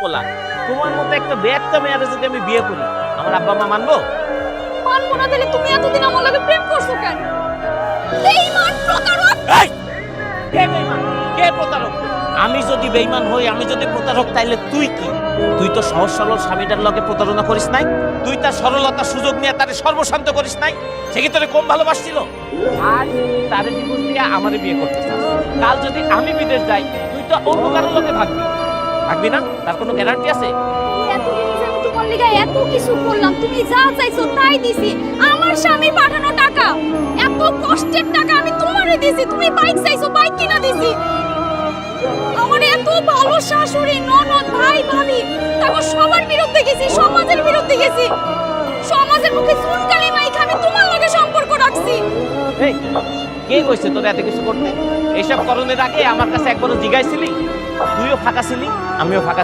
পোলা তোমার মতো একটা ব্যক্ত মেয়ারে যদি আমি বিয়ে করি আমার আব্বা মা মানবো? মানবো না তাহলে তুমি এতদিন আমার লগে প্রেম করছ কেন? বেঈমান প্রতারক! এই! কে কে প্রতারক? আমি যদি বেইমান হই আমি যদি প্রতারক তাইলে তুই কি? তুই তো সহজ সরল স্বামীটার লগে প্রতারণা করিস নাই? তুই তার সরলতার সুযোগ নিয়ে তারে সর্বশান্ত করিস নাই? সে কি তোরে কম ভালোবাসছিল? আজ তারে ডিভোর্স দিয়ে আমারে বিয়ে করতে চাস। কাল যদি আমি বিদেশ যাই তুই তো অন্য কারোর লগে ভাগবি। ভাগবি না? তার কোনো গ্যারান্টি আছে? এত কিছু করলাম তুমি যা চাইছো তাই দিছি। আমার স্বামী পাঠানো টাকা এত কষ্টের টাকা আমি তোমারে দিছি তুমি বাইক চাইছো বাইক কিনা দিছি। আমার এত ভালো শাশুড়ি ননদ ভাই ভাবি তারপর সবার বিরুদ্ধে গেছি সমাজের বিরুদ্ধে গেছি। সমাজের মুখে চুনকালি মাইখা আমি তোমার লগে সম্পর্ক রাখছি। এই কে কইছে তোর এত কিছু করতে? এইসব করণের আগে আমার কাছে একবারও জিগাইছিলি? তুইও ফাঁকা ছিলি আমিও ফাঁকা